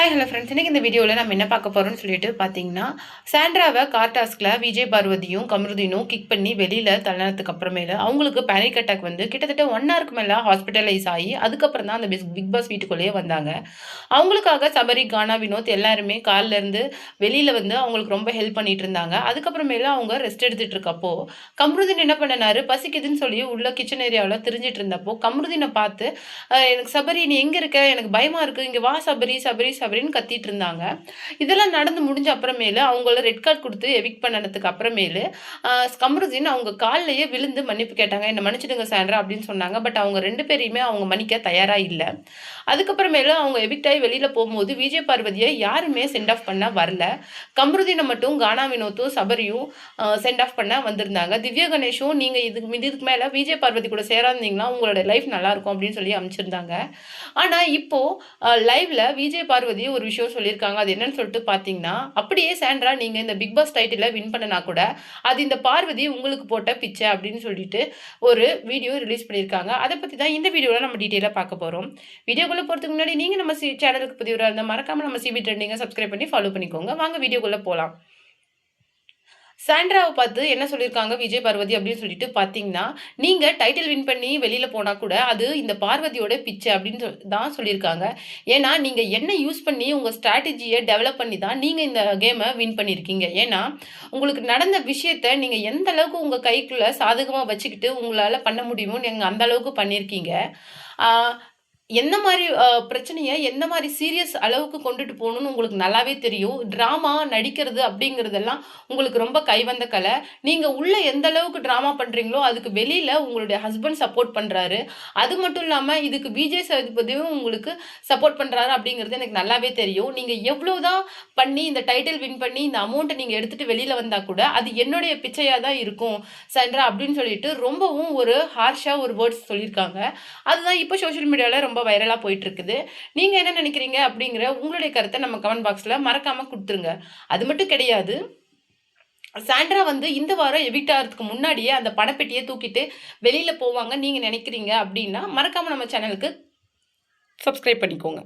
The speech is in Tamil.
ஹாய் ஹலோ ஃப்ரெண்ட்ஸ் இன்றைக்கி இந்த வீடியோவில் நம்ம என்ன பார்க்க போகிறோம்னு சொல்லிட்டு பார்த்தீங்கன்னா சாண்ட்ராவை கார் டாஸ்கில் விஜய் பார்வதியும் கமருதீனும் கிக் பண்ணி வெளியில் தள்ளினதுக்கு அப்புறமேல அவங்களுக்கு பேனிக் அட்டாக் வந்து கிட்டத்தட்ட ஒன் ஹவருக்கு மேலே ஹாஸ்பிட்டலைஸ் ஆகி அதுக்கப்புறம் தான் அந்த பிஸ் பிக் பாஸ் வீட்டுக்குள்ளேயே வந்தாங்க. அவங்களுக்காக சபரி கானா வினோத் எல்லாருமே காலிலேருந்து வெளியில் வந்து அவங்களுக்கு ரொம்ப ஹெல்ப் பண்ணிட்டு இருந்தாங்க. அதுக்கப்புறமேல அவங்க ரெஸ்ட் எடுத்துகிட்டு இருக்கப்போ கமருதீன் என்ன பண்ணினாரு? பசிக்குதுன்னு சொல்லி உள்ள கிச்சன் ஏரியாவில் தெரிஞ்சிட்டு இருந்தப்போ கமருதீனை பார்த்து எனக்கு சபரி நீ எங்கே இருக்க? எனக்கு பயமாக இருக்குது இங்கே வா சபரி சபரி சபரி. அப்படின்னு கத்திட்டு இருந்தாங்க. இதெல்லாம் நடந்து முடிஞ்ச அப்புறமேலு அவங்கள ரெட் கார்டு கொடுத்து எவிக் பண்ணதுக்கு அப்புறமேலு கமருதீன் அவங்க கால்லையே விழுந்து மன்னிப்பு கேட்டாங்க. என்ன மன்னிச்சிடுங்க சாண்ட்ரா அப்படின்னு சொன்னாங்க. பட் அவங்க ரெண்டு பேரையுமே அவங்க மன்னிக்க தயாராக இல்லை. அதுக்கப்புறமேலு அவங்க எவிக்ட் ஆகி வெளியில் போகும்போது விஜய் பார்வதியை யாருமே சென்ட் ஆஃப் பண்ண வரல. கமருதீனை மட்டும் கானா வினோத்தும் சபரியும் சென்ட் ஆஃப் பண்ண வந்திருந்தாங்க. திவ்யா கணேஷும் நீங்கள் இதுக்கு இதுக்கு மேலே விஜய் பார்வதி கூட சேராந்தீங்கன்னா உங்களோட லைஃப் நல்லா இருக்கும் அப்படின்னு சொல்லி அமைச்சிருந்தாங்க. ஆனால் இப்போது லைவில் விஜய் பார்வதி ஒரு விஷயம் சொல்லியிருக்காங்க. அது என்னன்னு சொல்லிட்டு பார்த்தீங்கன்னா அப்படியே சாண்ட்ரா நீங்கள் இந்த பிக் பாஸ் டைட்டில் வின் பண்ணனா கூட அது இந்த பார்வதி உங்களுக்கு போட்ட பிச்சை அப்படின்னு சொல்லிட்டு ஒரு வீடியோ ரிலீஸ் பண்ணியிருக்காங்க. அதை பற்றி தான் இந்த வீடியோவில் நம்ம டீட்டெயிலாக பார்க்க போகிறோம் வீடியோக்குள்ளே போகிறதுக்கு முன்னாடி நீங்கள் நம்ம சி சேனலுக்கு புதியவராக இருந்தால் மறக்காமல் நம்ம சிபி ட்ரெண்டிங்கை சப்ஸ்கிரைப் பண்ணி ஃபாலோ பண்ணிக்கோங்க. வாங்க வீடியோக்குள்ளே போகலாம் சாண்ட்ராவை பார்த்து என்ன சொல்லியிருக்காங்க? விஜய் பார்வதி அப்படின்னு சொல்லிட்டு பார்த்தீங்கன்னா நீங்கள் டைட்டில் வின் பண்ணி வெளியில் போனால் கூட அது இந்த பார்வதியோட பிச்சை அப்படின்னு சொல்- தான் சொல்லியிருக்காங்க. ஏன்னா நீங்கள் என்ன யூஸ் பண்ணி உங்கள் ஸ்ட்ராட்டஜியை டெவலப் பண்ணி தான் நீங்கள் இந்த கேமை வின் பண்ணியிருக்கீங்க. ஏன்னா உங்களுக்கு நடந்த விஷயத்த நீங்கள் எந்த அளவுக்கு உங்கள் கைக்குள்ளே சாதகமாக வச்சுக்கிட்டு உங்களால் பண்ண முடியுமோ நீங்கள் அந்த அளவுக்கு பண்ணியிருக்கீங்க. எந்த மாதிரி பிரச்சனையை எந்த மாதிரி சீரியஸ் அளவுக்கு கொண்டுட்டு போகணும்னு உங்களுக்கு நல்லாவே தெரியும். ட்ராமா நடிக்கிறது அப்படிங்கிறதெல்லாம் உங்களுக்கு ரொம்ப கைவந்த கலை. நீங்கள் உள்ளே எந்த அளவுக்கு ட்ராமா பண்ணுறீங்களோ அதுக்கு வெளியில் உங்களுடைய ஹஸ்பண்ட் சப்போர்ட் பண்ணுறாரு அது மட்டும் இல்லாமல் இதுக்கு விஜய் சேதுபதியும் உங்களுக்கு சப்போர்ட் பண்ணுறாரு அப்படிங்கிறது எனக்கு நல்லாவே தெரியும். நீங்கள் எவ்வளோ தான் பண்ணி இந்த டைட்டில் வின் பண்ணி இந்த அமௌண்ட்டை நீங்கள் எடுத்துகிட்டு வெளியில் வந்தால் கூட அது என்னுடைய பிச்சையாக தான் இருக்கும். சண்ட்ரா அப்படின்னு சொல்லிட்டு ரொம்பவும் ஒரு ஹார்ஷாக ஒரு வேர்ட்ஸ் சொல்லியிருக்காங்க. அதுதான் இப்போ சோஷியல் மீடியாவில் ரொம்ப வைரலாக போயிட்டுருக்குது. நீங்கள் என்ன நினைக்கிறீங்க அப்படிங்கிற உங்களுடைய கருத்தை நம்ம கமெண்ட் பாக்ஸில் மறக்காமல் கொடுத்துருங்க. அது மட்டும் கிடையாது. சாண்ட்ரா வந்து இந்த வாரம் எவிக்ட் ஆகிறதுக்கு முன்னாடியே அந்த படப்பெட்டியை தூக்கிட்டு வெளியில் போவாங்க நீங்கள் நினைக்கிறீங்க அப்படின்னா மறக்காமல் நம்ம சேனலுக்கு சப்ஸ்கிரைப் பண்ணிக்கோங்க.